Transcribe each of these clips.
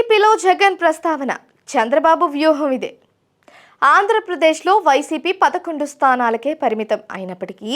టీడీపీలో జగన్ ప్రస్తావన. చంద్రబాబు వ్యూహం ఇదే. ఆంధ్రప్రదేశ్లో వైసీపీ పదకొండు స్థానాలకే పరిమితం అయినప్పటికీ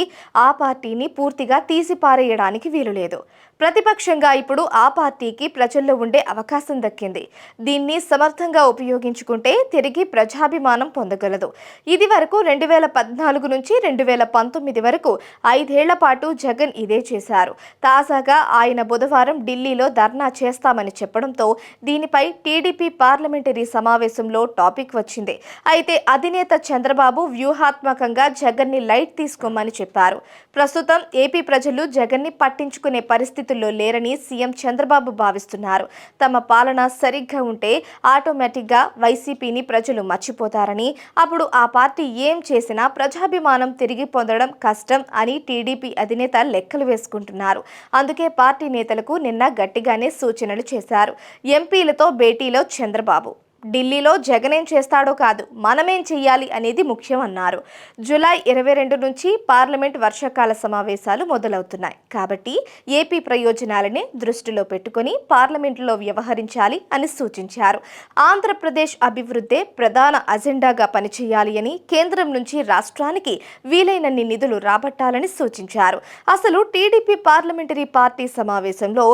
ఆ పార్టీని పూర్తిగా తీసిపారేయడానికి వీలు లేదు ప్రతిపక్షంగా ఇప్పుడు ఆ పార్టీకి ప్రజల్లో ఉండే అవకాశం దక్కింది. దీన్ని సమర్థంగా ఉపయోగించుకుంటే తిరిగి ప్రజాభిమానం పొందగలదు. ఇది వరకు రెండు వేల పద్నాలుగు నుంచి రెండు వేల పంతొమ్మిది వరకు ఐదేళ్ళ పాటు జగన్ ఇదే చేశారు. తాజాగా ఆయన బుధవారం ఢిల్లీలో ధర్నా చేస్తామని చెప్పడంతో దీనిపై టీడీపీ పార్లమెంటరీ సమావేశంలో టాపిక్ వచ్చింది. అయితే అధినేత చంద్రబాబు వ్యూహాత్మకంగా జగన్ని లైట్ తీసుకోమని చెప్పారు. ప్రస్తుతం ఏపీ ప్రజలు జగన్ని పట్టించుకునే పరిస్థితుల్లో లేరని సీఎం చంద్రబాబు భావిస్తున్నారు. తమ పాలన సరిగ్గా ఉంటే ఆటోమేటిక్గా వైసీపీని ప్రజలు మర్చిపోతారని అప్పుడు ఆ పార్టీ ఏం చేసినా ప్రజాభిమానం తిరిగి పొందడం కష్టం అని టీడీపీ అధినేత లెక్కలు వేసుకుంటున్నారు. అందుకే పార్టీ నేతలకు నిన్న గట్టిగానే సూచనలు చేశారు. ఎంపీలతో భేటీలో చంద్రబాబు. ఢిల్లీలో జగన్ ఏం చేస్తాడో కాదు మనమేం చెయ్యాలి అనేది ముఖ్యం అన్నారు. జూలై ఇరవై రెండు నుంచి పార్లమెంట్ వర్షాకాల సమావేశాలు మొదలవుతున్నాయి. కాబట్టి ఏపీ ప్రయోజనాలని దృష్టిలో పెట్టుకొని పార్లమెంటులో వ్యవహరించాలి అని సూచించారు. ఆంధ్రప్రదేశ్ అభివృద్ధే ప్రధాన అజెండాగా పనిచేయాలి అని కేంద్రం నుంచి రాష్ట్రానికి వీలైనన్ని నిధులు రాబట్టాలని సూచించారు. అసలు టీడీపీ పార్లమెంటరీ పార్టీ సమావేశంలో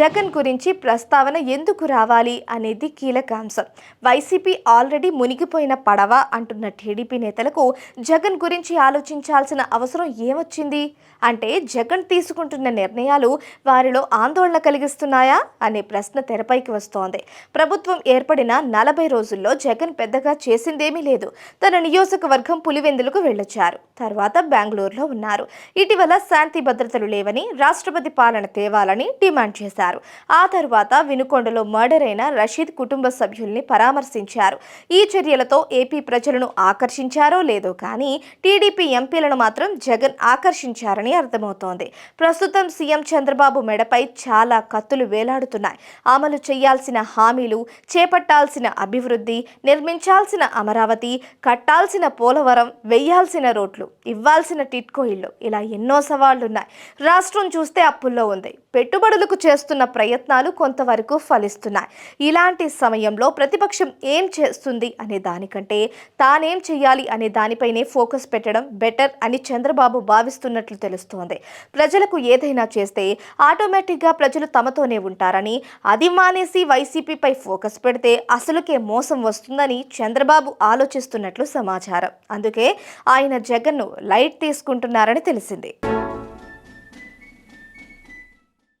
జగన్ గురించి ప్రస్తావన ఎందుకు రావాలి అనేది కీలక అంశం. వైసీపీ ఆల్రెడీ మునిగిపోయిన పడవ అంటున్న టీడీపీ నేతలకు జగన్ గురించి ఆలోచించాల్సిన అవసరం ఏమొచ్చింది? అంటే జగన్ తీసుకుంటున్న నిర్ణయాలు వారిలో ఆందోళన కలిగిస్తున్నాయా? అనే ప్రశ్న తెరపైకి వస్తోంది. ప్రభుత్వం ఏర్పడిన నలభై రోజుల్లో జగన్ పెద్దగా చేసిందేమీ లేదు. తన నియోజకవర్గం పులివెందులకు వెళ్ళొచ్చారు. తర్వాత బెంగళూరులో ఉన్నారు. ఇటీవల శాంతి భద్రతలు లేవని రాష్ట్రపతి పాలన తేవాలని డిమాండ్ చేశారు. ఆ తర్వాత వినుకొండలో మర్డర్ అయిన రషీద్ కుటుంబ సభ్యుల్ని పరామర్శించారు. ఈ చర్యలతో ఏపీ ప్రజలను ఆకర్షించారో లేదో కానీ టీడీపీ ఎంపీలను మాత్రం జగన్ ఆకర్షించారని అర్థమవుతోంది. ప్రస్తుతం సీఎం చంద్రబాబు మెడపై చాలా కత్తులు వేలాడుతున్నాయి. అమలు చేయాల్సిన హామీలు చేపట్టాల్సిన అభివృద్ధి నిర్మించాల్సిన అమరావతి కట్టాల్సిన పోలవరం వేయాల్సిన రోడ్లు ఇవ్వాల్సిన టిట్కో ఇలా ఎన్నో సవాళ్ళున్నాయి. రాష్ట్రం చూస్తే అప్పుల్లో ఉంది. పెట్టుబడులకు చేస్తున్న ప్రయత్నాలు కొంతవరకు ఫలిస్తున్నాయి. ఇలాంటి సమయంలో ప్రతిపక్ష ప్రతిపక్షం ఏం చేస్తుంది అనే దానికంటే తానేం చేయాలి అనే దానిపైనే ఫోకస్ పెట్టడం బెటర్ అని చంద్రబాబు భావిస్తున్నట్లు తెలుస్తోంది. ప్రజలకు ఏదైనా చేస్తే ఆటోమేటిక్గా ప్రజలు తమతోనే ఉంటారని అది మానేసి వైసీపీపై ఫోకస్ పెడితే అసలుకే మోసం వస్తుందని చంద్రబాబు ఆలోచిస్తున్నట్లు సమాచారం. అందుకే ఆయన జగన్ను లైట్ తీసుకుంటున్నారని తెలిసింది.